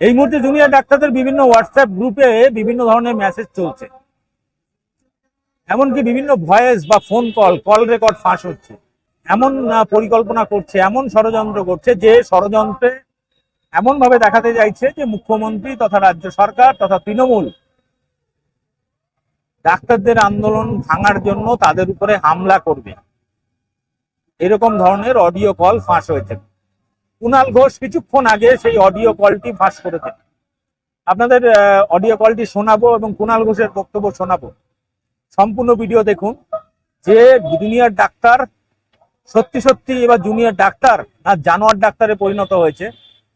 এই মুহূর্তে জুনিয়র ডাক্তারদের বিভিন্ন হোয়াটসঅ্যাপ গ্রুপে বিভিন্ন ধরনের মেসেজ চলছে। এমনকি বিভিন্ন ভয়েস বা ফোন কল কল রেকর্ড ফাঁস হচ্ছে। এমন পরিকল্পনা করছে, এমন ষড়যন্ত্র করছে যে ষড়যন্ত্রে এমন ভাবে দেখাতে চাইছে যে মুখ্যমন্ত্রী তথা রাজ্য সরকার তথা তৃণমূল ডাক্তারদের আন্দোলন ভাঙার জন্য তাদের উপরে হামলা করবে। এরকম ধরনের অডিও কল ফাঁস হয়েছে। কুণাল ঘোষ কিছুক্ষণ আগে সেই অডিও কলটি ফাঁস করেছেন। আপনাদের অডিও কলটি শোনাবো এবং কুণাল ঘোষের বক্তব্য শোনাবো। সম্পূর্ণ ভিডিও দেখুন। যে জুনিয়র ডাক্তার, সত্যি সত্যি এবার জুনিয়র ডাক্তার না, জানোয়ার ডাক্তারে পরিণত হয়েছে,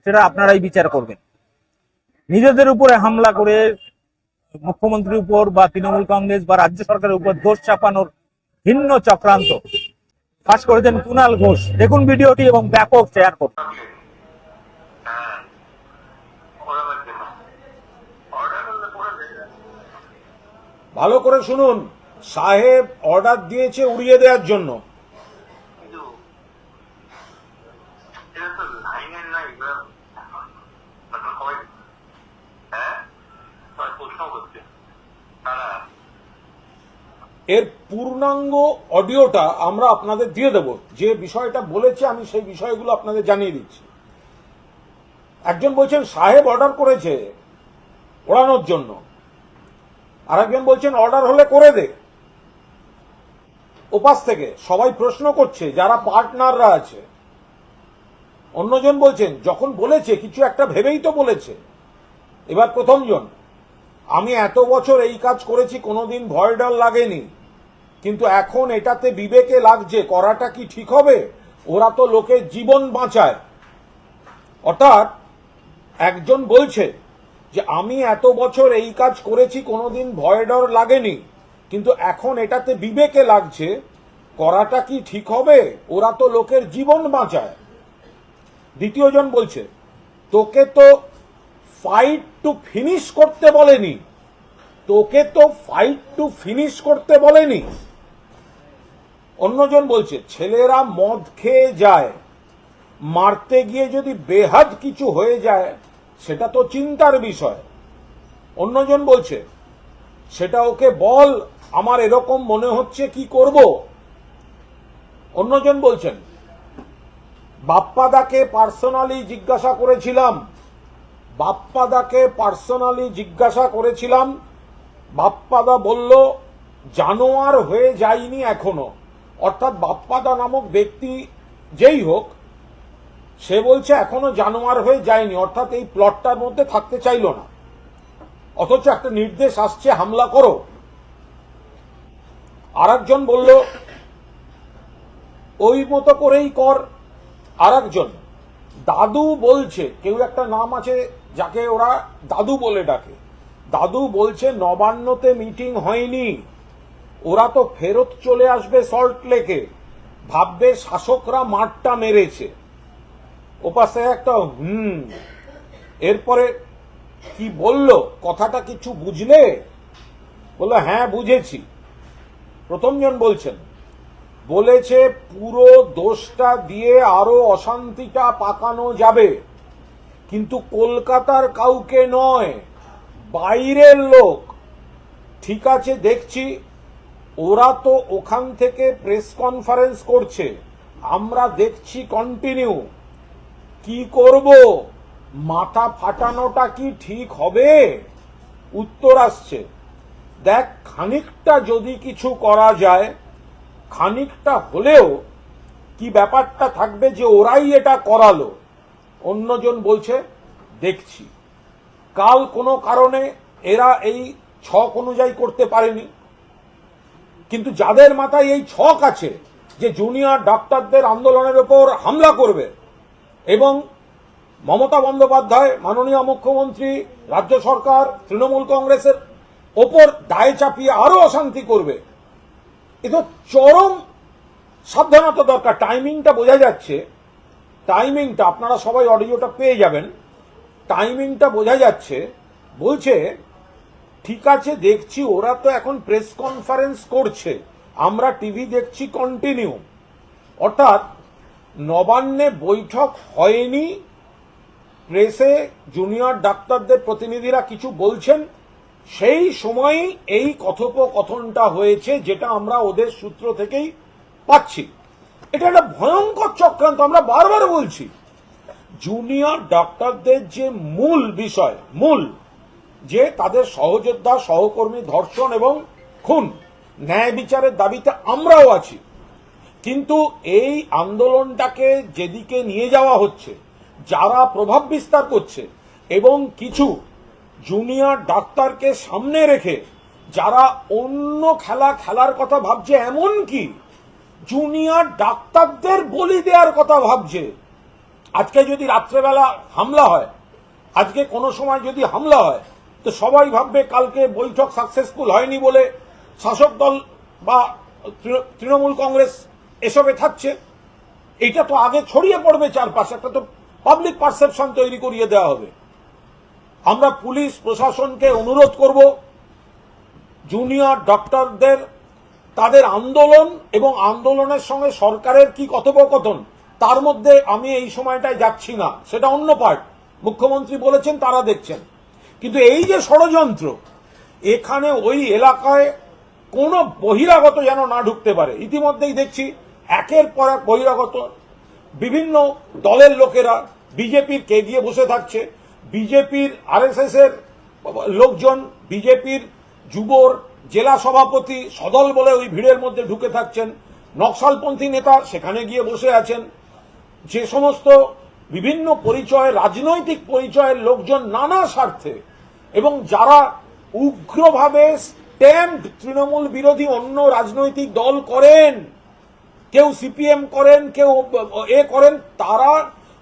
সেটা আপনারাই বিচার করবেন। নিজেদের উপরে হামলা করে মুখ্যমন্ত্রীর উপর বা তৃণমূল কংগ্রেস বা রাজ্য সরকারের উপর দোষ চাপানোর ভিন্ন চক্রান্ত। ফাঁস করেছেন কুনাল ঘোষ। দেখুন ভিডিওটি এবং ব্যাপক শেয়ার করুন। হ্যাঁ ভালো করে শুনুন সাহেব অর্ডার দিয়েছে উড়িয়ে দেওয়ার জন্য কিন্তু এটা তো লাইনের না এগুলো সবাই হ্যাঁ সবাই প্রশ্ন করছে তারা এর পূর্ণাঙ্গ অডিওটা আমরা আপনাদের দিয়ে দেব। যে বিষয়টা বলেছে, আমি সেই বিষয়গুলো আপনাদের জানিয়ে দিচ্ছি। একজন বলছেন, সাহেব অর্ডার করেছে ওড়ানোর জন্য। আর একজন বলছেন, অর্ডার হলে করে দে। ওপাশ থেকে সবাই প্রশ্ন করছে, যারা পার্টনাররা আছে। অন্যজন বলছেন, যখন বলেছে, কিছু একটা ভেবেই তো বলেছে। এবার প্রথমজন, আমি এত বছর এই কাজ করেছি, কোনোদিন ভয় ডর লাগেনি। কিন্তু এখন এটাতে বিবেকে লাগছে, করাটা কি ঠিক হবে? ওরা তো লোকের জীবন বাঁচায়। অর্থাৎ একজন বলছে যে, আমি এত বছর এই কাজ করেছি, কোনোদিন ভয় ডর লাগেনি। কিন্তু এখন এটাতে বিবেকে লাগছে, করাটা কি ঠিক হবে? ওরা তো লোকের জীবন বাঁচায়। দ্বিতীয়জন বলছে, তোকে তো ফাইট টু ফিনিশ করতে বলেনি। তোকে তো ফাইট টু ফিনিশ করতে বলেনি। অন্যজন বলছে, ছেলেরা মদ খেয়ে যায়। মারতে গিয়ে যদি বেহাদ কিছু হয়ে যায়, সেটা তো চিন্তার বিষয়। অন্যজন বলছে, সেটা ওকে বল, আমার এরকম মনে হচ্ছে, কি করব? অন্যজন বলছেন, বাপ্পাদাকে পার্সোনালি জিজ্ঞাসা করেছিলাম। বাপ্পাদাকে পার্সোনালি জিজ্ঞাসা করেছিলাম। বাপ্পাদা বলল, জানোয়ার হয়ে যায়নি এখনও। অর্থাৎ বাপ্পাদা নামক ব্যক্তি যেই হোক, সে বলছে এখনও জানোয়ার হয়ে যায়নি, অর্থাৎ এই প্লটটার মধ্যে থাকতে চাইল না। অথচ একটা নির্দেশ আসছে, হামলা করো। আর একজন বলল, ওই মতো করেই কর। আর একজন দাদু বলছে, কেউ একটা নাম আছে যাকে ওরা দাদু বলে ডাকে, দাদু বলছে নবান্নতে মিটিং হয়নি। ওরা তো ফেরত চলে আসবে সল্ট লেকে। ভাববে শাসকরা মাঠটা মেরেছে। ওপাশে একটা হুম। এরপরে কি বলল? কথাটা কিছু বুঝলে? বলল হ্যাঁ বুঝেছি। প্রথমজন বলছেন, বলেছে পুরো দোষটা দিয়ে আরও অশান্তিটা পাকানো যাবে। কিন্তু কলকাতার কাউকে নয়, বাইরের লোক। ঠিক আছে, দেখছি ওরা তো ওখান থেকে প্রেস কনফারেন্স করছে। আমরা দেখছি কন্টিনিউ কি করব? মাথা ফাটানোটা কি ঠিক হবে? উত্তর আসছে। দেখ, খানিকটা যদি কিছু করা যায়, খানিকটা হলেও কি ব্যাপারটা থাকবে যে ওরাই এটা করালো? অন্যজন বলছে, দেখছি। কাল কোনো কারণে এরা এই ছক অনুযায়ী করতে পারেনি। কিন্তু যাদের মাথায় এই ছক আছে যে জুনিয়র ডাক্তারদের আন্দোলনের ওপর হামলা করবে এবং মমতা বন্দ্যোপাধ্যায়, মাননীয় মুখ্যমন্ত্রী, রাজ্য সরকার, তৃণমূল কংগ্রেসের ওপর দায় চাপিয়ে আরও অশান্তি করবে, এ তো চরম সাবধানতা দরকার। টাইমিংটা বোঝা যাচ্ছে, টাইমিংটা, আপনারা সবাই অডিওটা পেয়ে যাবেন, টাইমিংটা বোঝা যাচ্ছে, বলছে ঠিক আছে, দেখছি ওরা তো এখন প্রেস কনফারেন্স করছে। আমরা টিভি দেখছি কন্টিনিউ অর্থাৎ নবান্নে বৈঠক হয়নি। প্রেসে জুনিয়র ডাক্তারদের প্রতিনিধিরা কিছু বলছেন। সেই সময়ই এই কথোপকথনটা হয়েছে, যেটা আমরা ওদের সূত্র থেকেই পাচ্ছি। এটা একটা ভয়ঙ্কর চক্রান্ত, আমরা বারবার বলছি। জুনিয়র ডাক্তারদের যে মূল বিষয়, মূল যে তাদের সহযোদ্ধা, সহকর্মী, ধর্ষণ এবং খুন ন্যায় বিচারের দাবিতে আমরাও আছি। কিন্তু এই আন্দোলনটাকে যেদিকে নিয়ে যাওয়া হচ্ছে, যারা প্রভাব বিস্তার করছে এবং কিছু জুনিয়র ডাক্তারকে সামনে রেখে যারা অন্য খেলা খেলার কথা ভাবছে, এমন কি জুনিয়র ডাক্তারদের বলি দেওয়ার কথা ভাবছে? আজকে যদি রাত্রেবেলা হামলা হয়, আজকে কোনো সময় যদি হামলা হয় তো সবাই ভাববে কালকে বৈঠক সাকসেসফুল হয়নি বলে শাসক দল বা তৃণমূল কংগ্রেস এসবে থাকছে। এটা তো আগে ছড়িয়ে পড়বে চারপাশে, একটা তো পাবলিক পারসেপশন তৈরি করিয়ে দেওয়া হবে। আমরা পুলিশ প্রশাসনকে অনুরোধ করব জুনিয়র ডক্টরদের তাদের আন্দোলন এবং আন্দোলনের সঙ্গে সরকারের কি কথোপকথন, তার মধ্যে আমি এই সময়টায় যাচ্ছি না, সেটা অন্য পার্ট মুখ্যমন্ত্রী বলেছেন, তারা দেখছেন। কিন্তু এই যে ষড়যন্ত্র, এখানে ওই এলাকায় কোনো বহিরাগত যেন না ঢুকতে পারে। ইতিমধ্যেই দেখছি একের পর এক বহিরাগত, বিভিন্ন দলের লোকেরা, বিজেপির কে গিয়ে বসে থাকছে, বিজেপির আরএসএস এর লোকজন, বিজেপির যুবর, জেলা সভাপতি, সদল বলে ওই ভিড়ের মধ্যে ঢুকে থাকছেন। নকশালপন্থী নেতা সেখানে গিয়ে বসে আছেন। যে সমস্ত বিভিন্ন পরিচয়, রাজনৈতিক পরিচয়ের লোকজন নানা স্বার্থে এবং যারা উগ্রভাবে স্ট্যাম্প তৃণমূল বিরোধী অন্য রাজনৈতিক দল করেন, কেউ সিপিএম করেন, কেউ এ করেন, তারা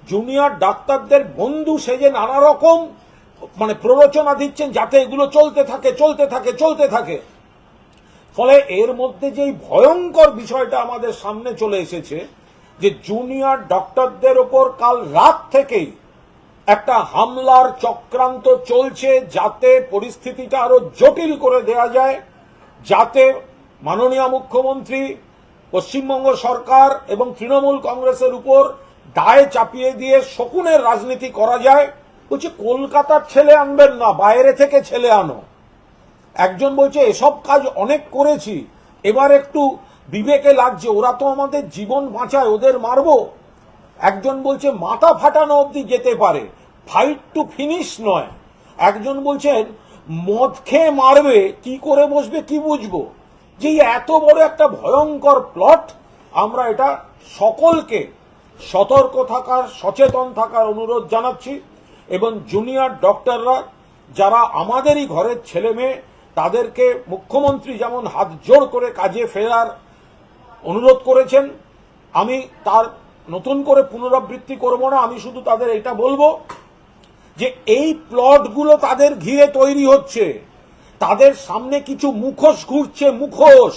জুনিয়র ডাক্তারদের বন্ধু সেজে নানা রকম মানে প্ররোচনা দিচ্ছেন যাতে এগুলো চলতে থাকে চলতে থাকে চলতে থাকে। ফলে এর মধ্যে যে ভয়ঙ্কর বিষয়টা আমাদের সামনে চলে এসেছে যে জুনিয়র ডক্টরদের ওপর কাল রাত থেকেই একটা হামলার চক্রান্ত চলছে যাতে পরিস্থিতিটা আরও জটিল করে দেয়া যায়, যাতে মাননীয় মুখ্যমন্ত্রী, পশ্চিমবঙ্গ সরকার এবং তৃণমূল কংগ্রেসের উপর দায় চাপিয়ে দিয়ে শকুনের রাজনীতি করা যায়। বলছে, কলকাতার ছেলে আনবেন না, বাইরে থেকে ছেলে আনো। একজন বলছে, এসব কাজ অনেক করেছি, এবার একটু বিবেকে লাগছে, ওরা তো আমাদের জীবন বাঁচায়, ওদের মারবো। একজন বলছে, মাথা ফাটানো অবধি যেতে পারে ফাইট টু ফিনিশ নয়। একজন বলছেন, মদ খেয়ে মারবে, কি করে বসবে, কি বুঝব? যে এত বড় একটা ভয়ঙ্কর প্লট আমরা এটা সকলকে সতর্ক থাকার, সচেতন থাকার অনুরোধ জানাচ্ছি। এবং জুনিয়র ডক্টররা যারা আমাদেরই ঘরের ছেলে মেয়ে তাদেরকে মুখ্যমন্ত্রী যেমন হাত জোড় করে কাজে ফেরার অনুরোধ করেছেন, আমি তার নতুন করে পুনরাবৃত্তি করব না, আমি শুধু তাদের এটা বলব যে এই প্লটগুলো তাদের ঘিরে তৈরি হচ্ছে। তাদের সামনে কিছু মুখোশ ঘুরছে, মুখোশ।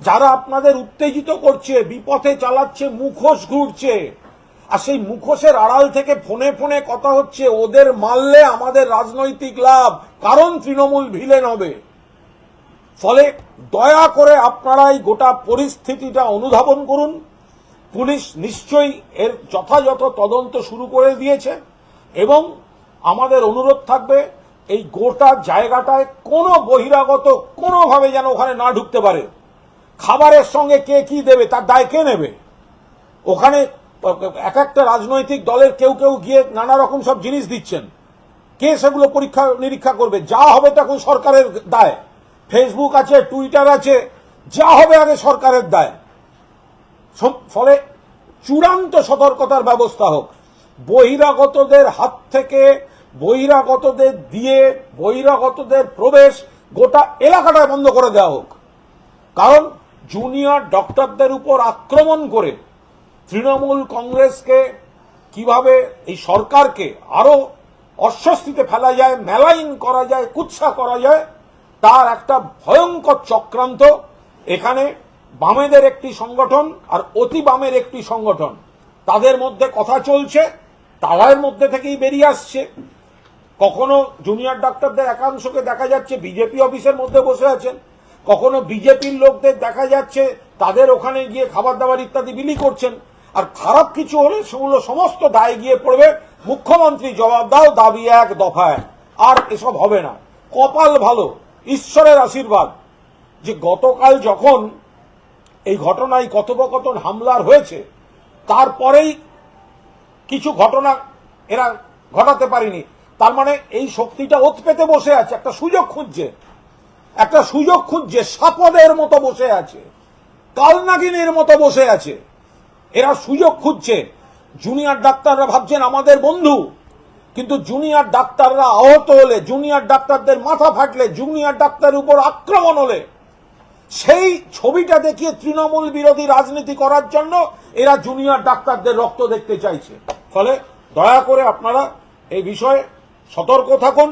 যারা আপনাদের উত্তেজিত করছে, বিপথে চালাচ্ছে, মুখোশ ঘুরছে। আর সেই মুখোশের আড়াল থেকে ফোনে ফোনে কথা হচ্ছে, ওদের মারলে আমাদের রাজনৈতিক লাভ, কারণ তৃণমূল ভিলেন হবে। ফলে দয়া করে আপনারা এই গোটা পরিস্থিতিটা অনুধাবন করুন। পুলিশ নিশ্চয়ই এর যথাযথ তদন্ত শুরু করে দিয়েছে এবং আমাদের অনুরোধ থাকবে এই গোটা জায়গাটায় কোনো বহিরাগত কোনোভাবে যেন ওখানে না ঢুকতে পারে। খাবারের সঙ্গে কে কি দেবে, তার দায় কে নেবে? ওখানে এক একটা রাজনৈতিক দলের কেউ কেউ গিয়ে নানা রকম সব জিনিস দিচ্ছেন। কে সেগুলো পরীক্ষা নিরীক্ষা করবে? যা হবে তখন সরকারের দায়। ফেসবুক আছে টুইটার আছে, যা হবে আগে সরকারের দায়। ফলে চূড়ান্ত সতর্কতার ব্যবস্থা হোক। বহিরাগতদের হাত থেকে বহিরাগতদের দিয়ে বহিরাগতদের প্রবেশ গোটা এলাকাটায় বন্ধ করে দেওয়া হোক। কারণ জুনিয়র ডক্টরদের উপর আক্রমণ করে তৃণমূল কংগ্রেসকে কীভাবে এই সরকারকে আরও অস্বস্তিতে ফেলা যায়, মেলাইন করা যায়, কুৎসা করা যায় তার একটা ভয়ঙ্কর চক্রান্ত। এখানে বামেদের একটি সংগঠন আর অতি বামের একটি সংগঠন। তাদের মধ্যে কথা চলছে তাদের মধ্যে থেকেই বেরিয়ে আসছে। কখনো জুনিয়র ডাক্তারদের একাংশকে দেখা যাচ্ছে বিজেপি অফিসের মধ্যে বসে আছেন, কখনো বিজেপির লোকদের দেখা যাচ্ছে তাদের ওখানে গিয়ে খাবার দাবার ইত্যাদি বিলি করছেন। আর খারাপ কিছু হলে সেগুলো সমস্ত দায় গিয়ে পড়বে মুখ্যমন্ত্রী জবাব দাও দাবি এক দফা এক আর এসব হবে না। কপাল ভালো। ঈশ্বরের আশীর্বাদ যে গতকাল যখন এই ঘটনায় কথোপকথন হামলার হয়েছে, তারপরেই কিছু ঘটনা এরা ঘটাতে পারেনি। তার মানে এই শক্তিটা ওত পেতে বসে আছে, একটা সুযোগ খুঁজছে। একটা সুযোগ খুঁজছে, সাপদের মতো বসে আছে, কালনাগিনীর মতো বসে আছে। এরা সুযোগ খুঁজছে। জুনিয়র ডাক্তাররা ভাবছেন, আমাদের বন্ধু কিন্তু জুনিয়র ডাক্তাররা আহত হলে জুনিয়র ডাক্তারদের মাথা ফাটলে জুনিয়র ডাক্তারের উপর আক্রমণ হলে সেই ছবিটা দেখিয়ে তৃণমূল বিরোধী রাজনীতি করার জন্য এরা জুনিয়র ডাক্তারদের রক্ত দেখতে চাইছে। ফলে দয়া করে আপনারা এই বিষয়ে সতর্ক থাকুন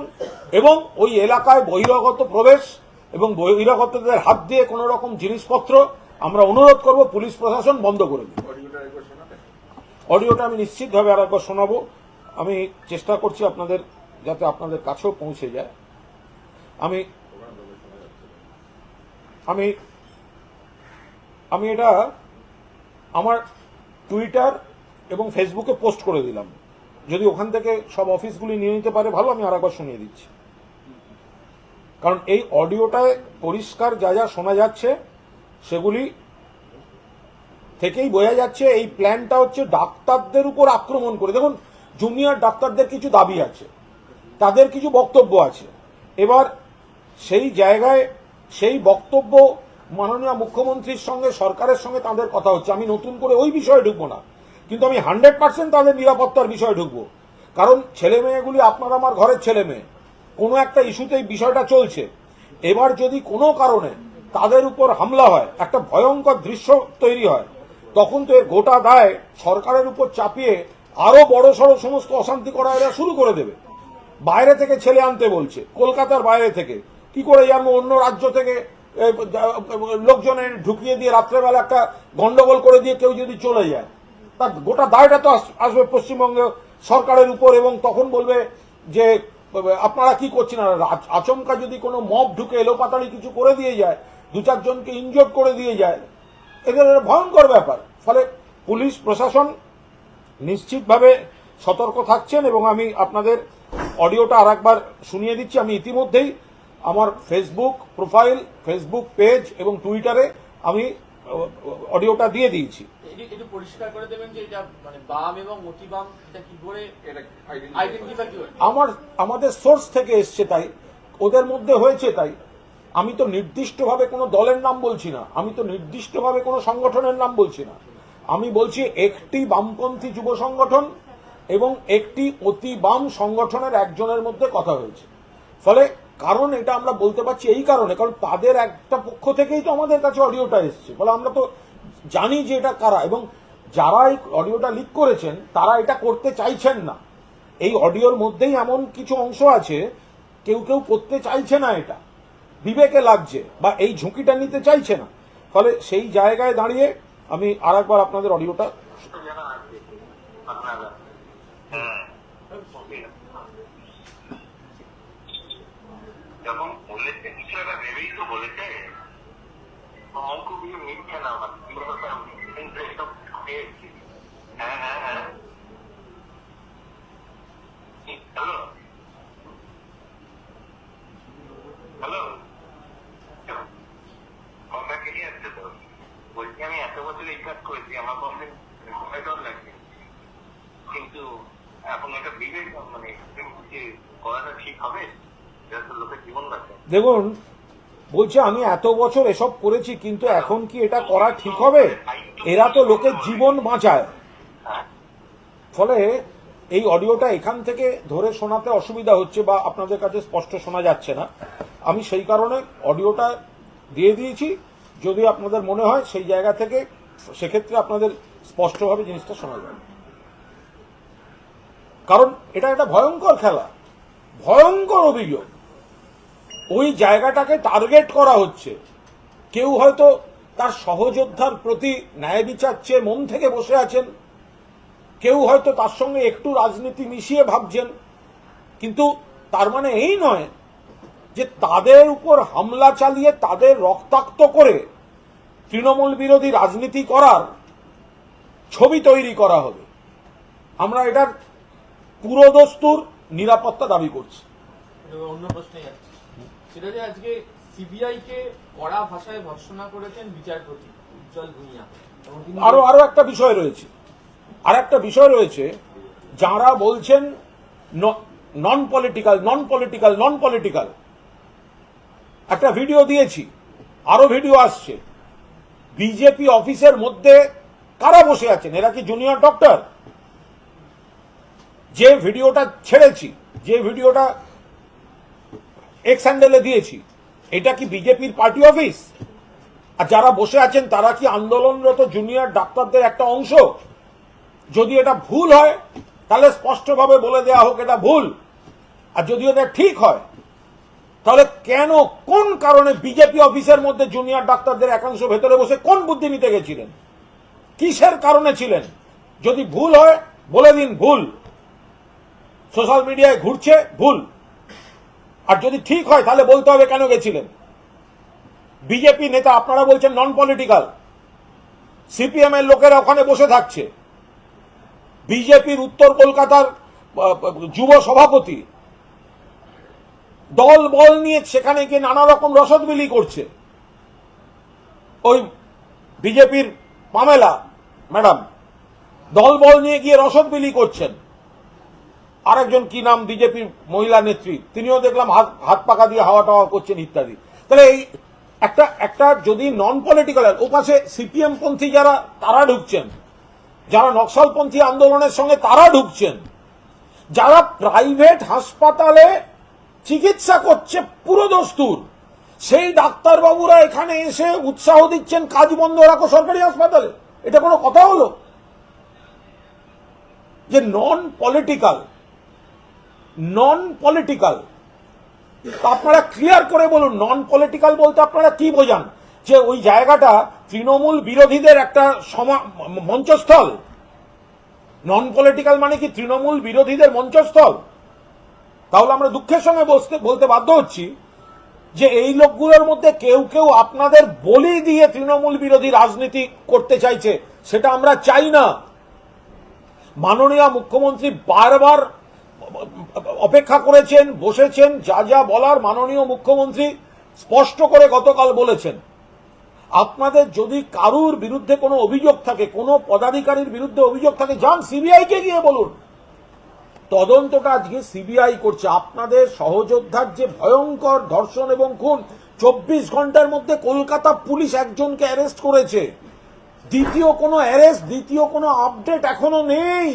এবং ওই এলাকায় বহিরাগত প্রবেশ এবং বহিরাগতদের হাত দিয়ে কোনো রকম জিনিসপত্র আমরা অনুরোধ করব পুলিশ প্রশাসন বন্ধ করে দিন। অডিওটা আমি নিশ্চিতভাবে আর একবার শোনাবো। আমি চেষ্টা করছি আপনাদের যাতে আপনাদের কাছেও পৌঁছে যায়। আমি আমি আমি এটা আমার টুইটার এবং ফেসবুকে পোস্ট করে দিলাম। যদি ওখান থেকে সব অফিসগুলি নিয়ে নিতে পারে, ভালো, আমি আর একবার শুনিয়ে দিচ্ছি। কারণ এই অডিওটায় পরিষ্কার যা যা শোনা যাচ্ছে, সেগুলি থেকেই বোঝা যাচ্ছে, এই প্ল্যানটা হচ্ছে ডাক্তারদের উপর আক্রমণ করে। দেখুন জুনিয়র ডাক্তারদের কিছু দাবি আছে, তাদের কিছু বক্তব্য আছে। এবার সেই জায়গায় সেই বক্তব্য মাননীয় মুখ্যমন্ত্রীর সঙ্গে, সরকারের সঙ্গে তাদের কথা হচ্ছে। আমি নতুন করে ওই বিষয়ে ঢুকবো না, কিন্তু আমি হান্ড্রেড পার্সেন্ট তাদের নিরাপত্তার বিষয়ে ঢুকবো। কারণ ছেলে মেয়েগুলি আপনার আমার ঘরের ছেলে মেয়ে, কোনো একটা ইস্যুতে এই বিষয়টা চলছে। এবার যদি কোনো কারণে তাদের উপর হামলা হয়, একটা ভয়ঙ্কর দৃশ্য তৈরি হয়, তখন তো এর গোটা দায় সরকারের উপর চাপিয়ে আরও বড় সড়ো সমস্ত অশান্তি করা এরা শুরু করে দেবে। বাইরে থেকে ছেলে আনতে বলছে, কলকাতার বাইরে থেকে। কি করে জানব অন্য রাজ্য থেকে লোকজনের ঢুকিয়ে দিয়ে রাত্রেবেলা একটা গন্ডগোল করে দিয়ে কেউ যদি চলে যায়? তার গোটা দায়টা তো আস- আসবে পশ্চিমবঙ্গ সরকারের উপর এবং তখন বলবে যে, আপনারা কি করছেন? আচমকা যদি কোনো মব ঢুকে এলোপাতাড়ি কিছু করে দিয়ে যায়, দু চারজনকে ইনজোর্ড করে দিয়ে যায়, এদের ভয়ঙ্কর ব্যাপার। ফলে পুলিশ, প্রশাসন নিশ্চিতভাবে সতর্ক থাকছেন এবং আমি আপনাদের অডিওটা আর একবার শুনিয়ে দিচ্ছি। আমি ইতিমধ্যেই আমার ফেসবুক প্রোফাইল ফেসবুক পেজ এবং টুইটারে আমি অডিওটা দিয়ে দিয়েছি। একটু একটু পরিষ্কার করে দেবেন যে এটা মানে বাম এবং অতি বাম এটা কি করে আইডেন্টিফাই কি আমার আমাদের সোর্স থেকে এসছে তাই ওদের মধ্যে হয়েছে তাই। আমি তো নির্দিষ্টভাবে কোনো দলের নাম বলছি না আমি তো নির্দিষ্টভাবে কোনো সংগঠনের নাম বলছি না। আমি বলছি একটি বামপন্থী যুব সংগঠন এবং একটি অতি বাম সংগঠনের একজনের মধ্যে কথা হয়েছে। ফলে কারণ এটা আমরা বলতে পারছি এই কারণে, কারণ তাদের একটা পক্ষ থেকেই তো আমাদের কাছে অডিওটা এসছে। ফলে আমরা তো জানি যে এটা কারা এবং যারা এই অডিওটা লিক করেছেন, তারা এটা করতে চাইছেন না। এই অডিওর মধ্যেই এমন কিছু অংশ আছে, কেউ কেউ করতে চাইছে না এটা। বিবেকে লাগছে বা এই ঝুঁকিটা নিতে চাইছে না। ফলে সেই জায়গায় দাঁড়িয়ে আমি আর একবার আপনাদের অডিওটা জানা আছে আপনারা হ্যাঁ যখন বলেছে কিছু একটা ভেবেই তো বলেছে অঙ্ক কিছু মিথ্যে না আমার কিন্তু এসব পেয়েছি হ্যাঁ হ্যাঁ হ্যাঁ হ্যালো হ্যালো কথা কেটে যাচ্ছে তো বলছি আমি এত বছর এই কাজ করেছি, আমার ভয় ডর লাগছে কিন্তু এখন এটা বিবেক মানে করাটা ঠিক হবে দেখুন, বলছে আমি এত বছর এসব করেছি, কিন্তু এখন কি এটা করা ঠিক হবে? এরা তো লোকের জীবন বাঁচায়। ফলে এই অডিওটা এখান থেকে ধরে শোনাতে অসুবিধা হচ্ছে বা আপনাদের কাছে স্পষ্ট শোনা যাচ্ছে না। আমি সেই কারণে অডিওটা দিয়ে দিয়েছি। যদি আপনাদের মনে হয় সেই জায়গা থেকে, সেক্ষেত্রে আপনাদের স্পষ্টভাবে জিনিসটা শোনা যাবে। কারণ এটা একটা ভয়ঙ্কর খেলা, ভয়ঙ্কর অভিযোগ। ওই জায়গাটাকে টার্গেট করা হচ্ছে। কেউ হয়তো তার সহযোদ্ধার প্রতি ন্যায় বিচার চেয়ে মন থেকে বসে আছেন। কেউ হয়তো তার সঙ্গে একটু রাজনীতি মিশিয়ে ভাবছেন। কিন্তু তার মানে এই নয় যে তাদের উপর হামলা চালিয়ে তাদের রক্তাক্ত করে তৃণমূল বিরোধী রাজনীতি করার ছবি তৈরি করা হবে। আমরা এটার পুরোদস্তুর নিরাপত্তা দাবি করছি। অন্য প্রশ্নে যাচ্ছি। সেটা যে আজকে সিবিআই কে কড়া ভাষায় ভর্সনা করেছেন বিচারপতি উজ্জ্বল ভূঁইয়া আরও আরও একটা বিষয় রয়েছে। আর একটা বিষয় রয়েছে যারা বলছেন non political non political non political একটা ভিডিও দিয়েছি। আরও ভিডিও আসছে। বিজেপি অফিসের মধ্যে কারা বসে আছেন? এরা কি জুনিয়র ডক্টর যে ভিডিওটা ছেড়েছি, যে ভিডিওটা এক্স হ্যান্ডেলে দিয়েছি, এটা কি বিজেপির পার্টি অফিস আর যারা বসে আছেন, তারা কি আন্দোলনরত জুনিয়র ডাক্তারদের একটা অংশ? যদি এটা ভুল হয়, তাহলে স্পষ্টভাবে বলে দেওয়া হোক এটা ভুল। আর যদি এটা ঠিক হয় তাহলে কেন, কোন কারণে বিজেপি অফিসের মধ্যে জুনিয়র ডাক্তারদের একাংশ ভেতরে বসে কোন বুদ্ধি নিতে গেছিলেন? কিসের কারণে ছিলেন? যদি ভুল হয়, বলে দিন ভুল। সোশ্যাল মিডিয়ায় ঘুরছে, ভুল। আর যদি ঠিক হয়, তাহলে বলতে হবে কেন গেছিলেন? বিজেপি নেতা, আপনারা বলছেন নন পলিটিক্যাল সিপিএম এর লোকেরা ওখানে বসে থাকছে। বিজেপির উত্তর কলকাতার যুব সভাপতি দল বল নিয়ে সেখানে গিয়ে নানা রকম রসদ বিলি করছে। ওই বিজেপির পামেলা, ম্যাডাম, দল বল নিয়ে গিয়ে রসদ বিলি করছেন। আরেকজন কি নাম বিজেপির মহিলা নেত্রী, তিনিও দেখলাম হাত হাত পাকা দিয়ে হাওয়া টাওয়া করছেন ইত্যাদি। তাহলে এই একটা একটা যদি নন পলিটিক্যাল ওপাশে সিপিএম পন্থী যারা, তারা ঢুকছেন। যারা নকশালপন্থী আন্দোলনের সঙ্গে তারা ঢুকছেন। যারা প্রাইভেট হাসপাতালে চিকিৎসা করছে পুরো দস্তুর। সেই ডাক্তারবাবুরা এখানে এসে উৎসাহ দিচ্ছেন, কাজ বন্ধ রাখো সরকারি হাসপাতালে। এটা কোনো কথা হলো? যে নন পলিটিক্যাল নন পলিটিক্যাল আপনারা ক্লিয়ার করে বলুন নন পলিটিক্যাল বলতে আপনারা কি বোঝান? যে ওই জায়গাটা তৃণমূল বিরোধীদের একটা মঞ্চস্থল। নন পলিটিক্যাল মানে কি তৃণমূল বিরোধীদের মঞ্চস্থল? তাহলে আমরা দুঃখের সঙ্গে বসতে বলতে বাধ্য হচ্ছি যে এই লোকগুলোর মধ্যে কেউ কেউ আপনাদের বলি দিয়ে তৃণমূল বিরোধী রাজনীতি করতে চাইছে, সেটা আমরা চাই না। মাননীয় মুখ্যমন্ত্রী বারবার অপেক্ষা করেছেন, বসেছেন, যা যা বলার মাননীয় মুখ্যমন্ত্রী স্পষ্ট করে গতকাল বলেছেন। আপনাদের যদি কারুর বিরুদ্ধে কোনো অভিযোগ থাকে, কোনো পদাধিকারীর বিরুদ্ধে অভিযোগ থাকে, যান সিবিআইকে গিয়ে বলুন। তদন্তটা আজকে সিবিআই করছে। আপনাদের সহযোদ্ধার যে ভয়ঙ্কর ধর্ষণ এবং খুন, চব্বিশ ঘণ্টার মধ্যে কলকাতা পুলিশ একজনকে অ্যারেস্ট করেছে। দ্বিতীয় কোনো অ্যারেস্ট দ্বিতীয় কোনো আপডেট এখনও নেই।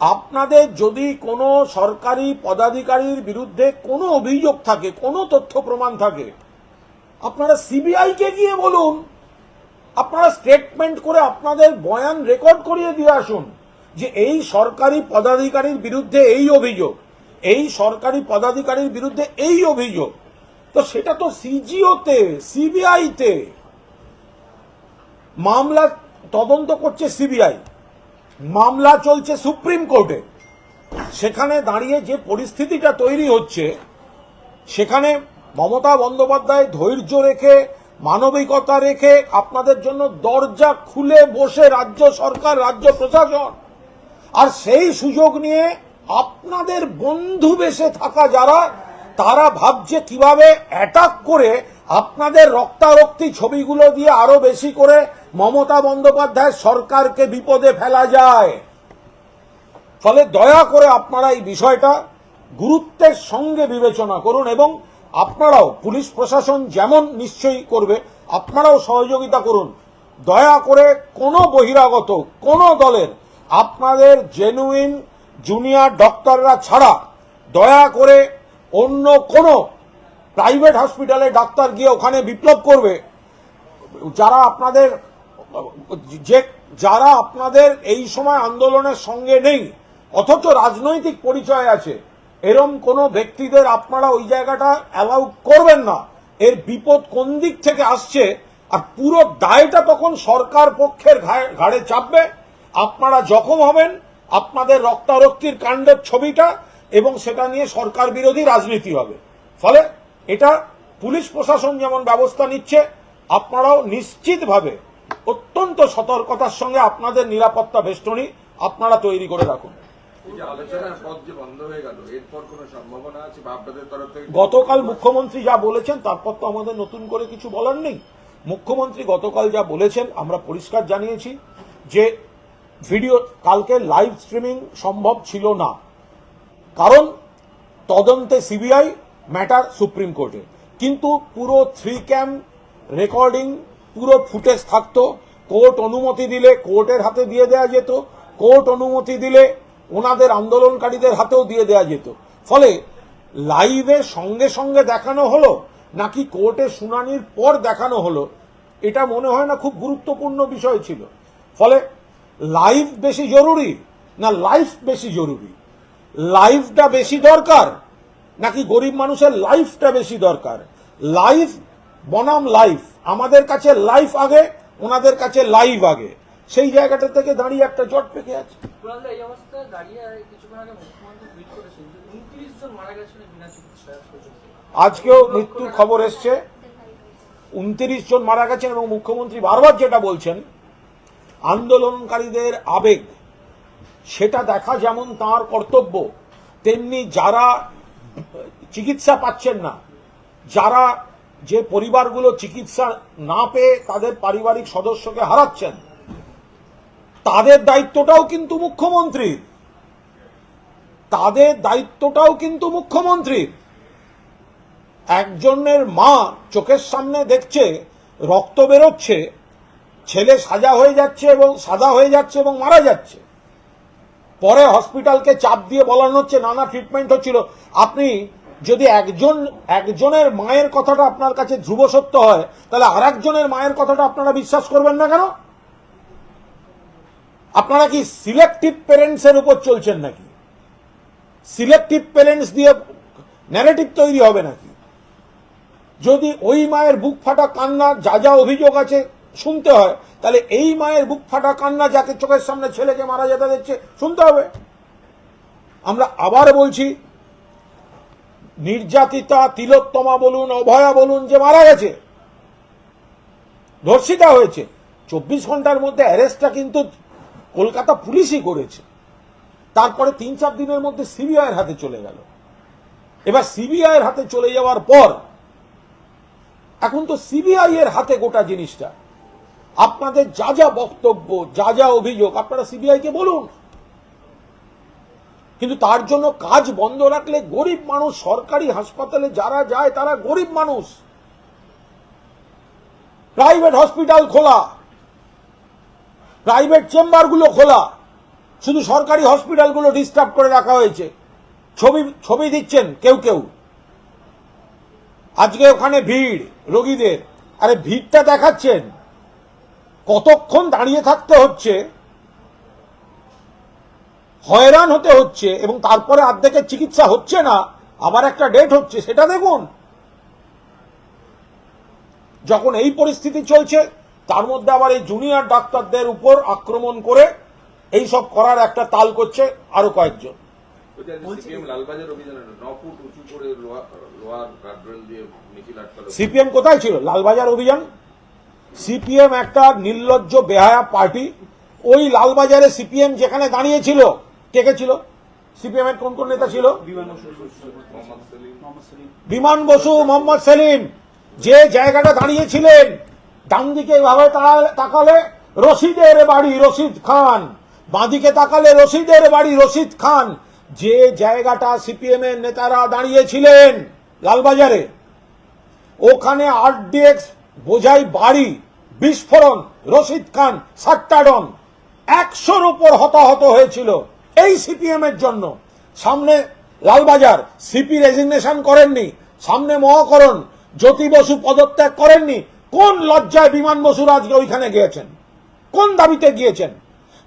আপনাদের যদি কোনো সরকারি পদাধিকারীর বিরুদ্ধে কোনো অভিযোগ থাকে, কোনো তথ্য প্রমাণ থাকে, আপনারা সিবিআই কে গিয়ে বলুন। আপনারা স্টেটমেন্ট করে আপনাদের বয়ান রেকর্ড করিয়ে দিয়ে আসুন। যে এই সরকারি পদাধিকারীর বিরুদ্ধে এই অভিযোগ, এই সরকারি পদাধিকারীর বিরুদ্ধে এই অভিযোগ, তো সেটা তো সিজিওতে সিবিআইতে মামলা তদন্ত করছে সিবিআই মামলা চলছে সুপ্রিম কোর্টে। সেখানে দাঁড়িয়ে যে পরিস্থিতিটা তৈরি হচ্ছে, সেখানে মমতা বন্দ্যোপাধ্যায় ধৈর্য রেখে, মানবিকতা রেখে আপনাদের জন্য দরজা খুলে বসে রাজ্য সরকার, রাজ্য প্রশাসন আর সেই সুযোগ নিয়ে আপনাদের বন্ধু বেশে থাকা যারা, তারা ভাবছে কীভাবে অ্যাটাক করে আপনাদের রক্তারক্তি ছবিগুলো দিয়ে আরও বেশি করে মমতা বন্দ্যোপাধ্যায় সরকারকে বিপদে ফেলা যায়। ফলে দয়া করে আপনারা এই বিষয়টা গুরুত্বের সঙ্গে বিবেচনা করুন এবং আপনারাও পুলিশ প্রশাসন যেমন নিশ্চয়ই করবে, আপনারাও সহযোগিতা করুন। দয়া করে কোনো বহিরাগত, কোনো দলের আপনাদের জেনুইন জুনিয়র ডক্টররা ছাড়া দয়া করে অন্য কোনো প্রাইভেট হসপিটালে ডাক্তার গিয়ে ওখানে বিপ্লব করবে। যারা আপনাদের, যে, যারা আপনাদের এই সময় আন্দোলনের সঙ্গে নেই, অথচ রাজনৈতিক পরিচয় আছে, এরম কোন ব্যক্তিদের আপনারা ওই জায়গাটা অ্যালাউ করবেন না। এর বিপদ কোন দিক থেকে আসছে, আর পুরো দায়টা তখন সরকার পক্ষের ঘাড়ে- চাপবে আপনারা জখম হবেন আপনাদের রক্তারক্তির কাণ্ডের ছবিটা এবং সেটা নিয়ে সরকার বিরোধী রাজনীতি হবে। ফলে এটা পুলিশ প্রশাসন যেমন ব্যবস্থা নিচ্ছে আপনারাও নিশ্চিতভাবে অত্যন্ত সতর্কতার সঙ্গে আপনাদের নিরাপত্তা বেষ্টনী আপনারা তৈরি করে রাখুন। গতকাল মুখ্যমন্ত্রী যা বলেছেন তারপর তো আমাদের নতুন করে কিছু বলার নেই। মুখ্যমন্ত্রী গতকাল যা বলেছেন আমরা পরিষ্কার জানিয়েছি যে ভিডিও, কালকে লাইভ স্ট্রিমিং সম্ভব ছিল না। কারণ তদন্তে সিবিআই ম্যাটার সুপ্রিম কোর্টে কিন্তু পুরো থ্রি ক্যাম রেকর্ডিং পুরো ফুটেজ থাকতো। কোর্ট অনুমতি দিলে কোর্টের হাতে দিয়ে দেওয়া যেত। কোর্ট অনুমতি দিলে ওনাদের আন্দোলনকারীদের হাতেও দিয়ে দেওয়া যেত। ফলে লাইভে সঙ্গে সঙ্গে দেখানো হলো, নাকি কোর্টে শুনানির পর দেখানো হলো, এটা মনে হয় না খুব গুরুত্বপূর্ণ বিষয় ছিল। ফলে লাইভ বেশি জরুরি না লাইফ বেশি জরুরি? লাইফটা বেশি দরকার নাকি গরিব মানুষের লাইফটা বেশি দরকার? লাইফ বনাম লাইফ আমাদের কাছে লাইফ আগে ওনাদের কাছে লাইভ আগে। সেই জায়গাটা থেকে দাঁড়িয়ে একটা জট পেকে আছে। আজকেও মৃত্যুর খবর এসছে। উনত্রিশ জন মারা গেছেন এবং মুখ্যমন্ত্রী বারবার যেটা বলছেন আন্দোলনকারীদের আবেগ, সেটা দেখা যেমন তার কর্তব্য, তেমনি যারা চিকিৎসা পাচ্ছেন না, যারা যে পরিবারগুলো চিকিৎসা না পেয়ে তাদের পারিবারিক সদস্যকে হারাচ্ছেন, তাদের দায়িত্বটাও কিন্তু মুখ্যমন্ত্রীর তাদের দায়িত্বটাও কিন্তু মুখ্যমন্ত্রীর একজনের মা চোখের সামনে দেখছে, রক্ত বেরোচ্ছে ছেলে সাজা হয়ে যাচ্ছে এবং সাদা হয়ে যাচ্ছে এবং মারা যাচ্ছে। পরে হসপিটালকে চাপ দিয়ে বলানো হচ্ছে, নানা ট্রিটমেন্ট হচ্ছিল। আপনি যদি একজন, একজনের মায়ের কথাটা আপনার কাছে ধ্রুব সত্য হয়, তাহলে আর একজনের মায়ের কথাটা আপনারা বিশ্বাস করবেন না কেন? আপনারা কি সিলেক্টিভ প্যারেন্টসের উপর চলছেন নাকি? সিলেক্টিভ প্যারেন্টস দিয়ে ন্যারেটিভ তৈরি হবে নাকি? যদি ওই মায়ের বুক ফাটা কান্না, যা যা অভিযোগ আছে শুনতে হয়। তাহলে এই মায়ের বুক ফাটা কান্না যাকে চোখের সামনে ছেলেকে মারা যেতে দিচ্ছে, শুনতে হবে। আমরা আবার বলছি, নির্যাতিতা, তিলোত্তমা বলুন, অভয়া বলুন, যে মারা গেছে, ধর্ষিতা হয়েছে, চব্বিশ ঘণ্টার মধ্যে অ্যারেস্টটা কিন্তু কলকাতা পুলিশই করেছে। তারপরে তিন চার দিনের মধ্যে সিবিআই এর হাতে চলে গেল। এবার সিবিআই এর হাতে চলে যাওয়ার পর, এখন তো সিবিআই এর হাতে গোটা জিনিসটা। আপনাদের যা যা বক্তব্য, যা যা অভিযোগ, আপনারা সিবিআই কে বলুন। কিন্তু তার জন্য কাজ বন্ধ রাখলে গরিব মানুষ, সরকারি হাসপাতালে যারা যায়, তারা গরিব মানুষ। প্রাইভেট হসপিটাল খোলা। প্রাইভেট চেম্বারগুলো খোলা। শুধু সরকারি হসপিটালগুলো ডিস্টার্ব করে রাখা হয়েছে। ছবি ছবি দিচ্ছেন কেউ কেউ। আজকে ওখানে ভিড়, রোগীদের। আরে ভিড়টা দেখাচ্ছেন। কতক্ষণ দাঁড়িয়ে থাকতে হচ্ছে হয়রান হতে হচ্ছে এবং তারপরে অর্ধেকের চিকিৎসা হচ্ছে না আবার একটা ডেট হচ্ছে সেটা দেখুন। যখন এই পরিস্থিতি চলছে তার মধ্যে আবার এই জুনিয়র ডাক্তারদের উপর আক্রমণ করে এই সব করার একটা তাল করছে আরও কয়েকজন। সিপিএম লালবাজার অভিযানে ন ফুট উঁচু করে লোহা লোহার গার্ডরেল দিয়ে মিছিল আটকালো। সিপিএম কোথায় ছিল? লালবাজার অভিযান? সিপিএম একটা নির্লজ্জ, বেহায়া পার্টি। ওই লালবাজারে সিপিএম যেখানে দাঁড়িয়েছিল, কে কে ছিল? সিপিএম এর কোন কোন নেতা ছিল? বিমান বসু, মোহাম্মদ সেলিম। যে জায়গাটা দাঁড়িয়েছিলেন ডান দিকে এভাবে তাকালে রশিদের বাড়ি রশিদ খান। বাঁদিকে তাকালে রশিদের বাড়ি রশিদ খান। যে জায়গাটা সিপিএম এর নেতারা দাঁড়িয়েছিলেন, লালবাজারে, ওখানে আরডিএক্স বোঝাই বাড়ি। বিস্ফোরণ, রশিদ খান সাট্টাডন একশোর উপর হতাহত হয়েছিল এই সিপিএম এর জন্য। সামনে লালবাজার, সিপি রেজিগনেশন করেননি। সামনে মহাকরণ, জ্যোতি বসু পদত্যাগ করেননি। কোন লজ্জায় বিমান বসুর আজকে ওইখানে গিয়েছেন? কোন দাবিতে গিয়েছেন?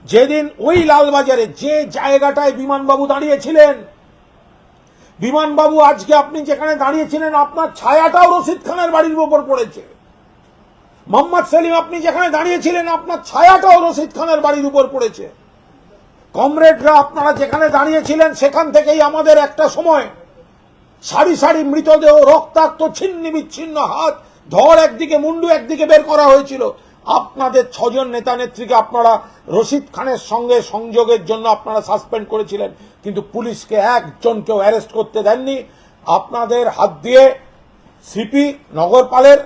যেদিন ওই লালবাজারে যে জায়গাটায় বিমানবাবু দাঁড়িয়েছিলেন, বিমানবাবু আজকে আপনি যেখানে দাঁড়িয়েছিলেন, আপনার ছায়াটাও রশিদ খানের বাড়ির উপর পড়েছে। মোহাম্মদ সেলিম, আপনি যেখানে দাঁড়িয়েছিলেন, আপনার ছায়াটাও রশিদ খানের বাড়ির উপর পড়েছে। কমরেডরা আপনারা যেখানে দাঁড়িয়েছিলেন, সেখান থেকেই আমাদের একটা সময়। সারি সারি মৃতদেহ, রক্তাক্ত, ছিন্ন বিচ্ছিন্ন হাত, ধর একদিকে, মুন্ডু একদিকে বের করা হয়েছিল। আপনাদের ছজন নেতা নেত্রীকে আপনারা রশিদ খানের সঙ্গে সংযোগের জন্য আপনারা সাসপেন্ড করেছিলেন, কিন্তু পুলিশকে একজনকেও অ্যারেস্ট করতে দেননি। আপনাদের হাত দিয়ে সিপি, নগরপালের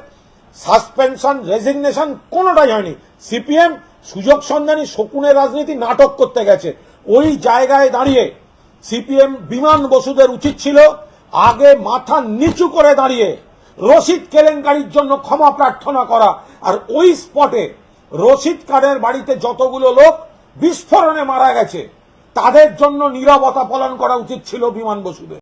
সাসপেনশন, রেজিগনেশন কোনোটাই হয়নি। সিপিএম, সুযোগ সন্ধানী শকুনের রাজনীতি নাটক করতে গেছে। ওই জায়গায় দাঁড়িয়ে সিপিএম বিমান বসুদের উচিত ছিল আগে মাথা নিচু করে দাঁড়িয়ে রশিদ কেলেঙ্কারির জন্য ক্ষমা প্রার্থনা করা। আর ওই স্পটে রশিদ কার্ডের বাড়িতে যতগুলো লোক বিস্ফোরণে মারা গেছে, তাদের জন্য নীরবতা পালন করা উচিত ছিল বিমান বসুদের।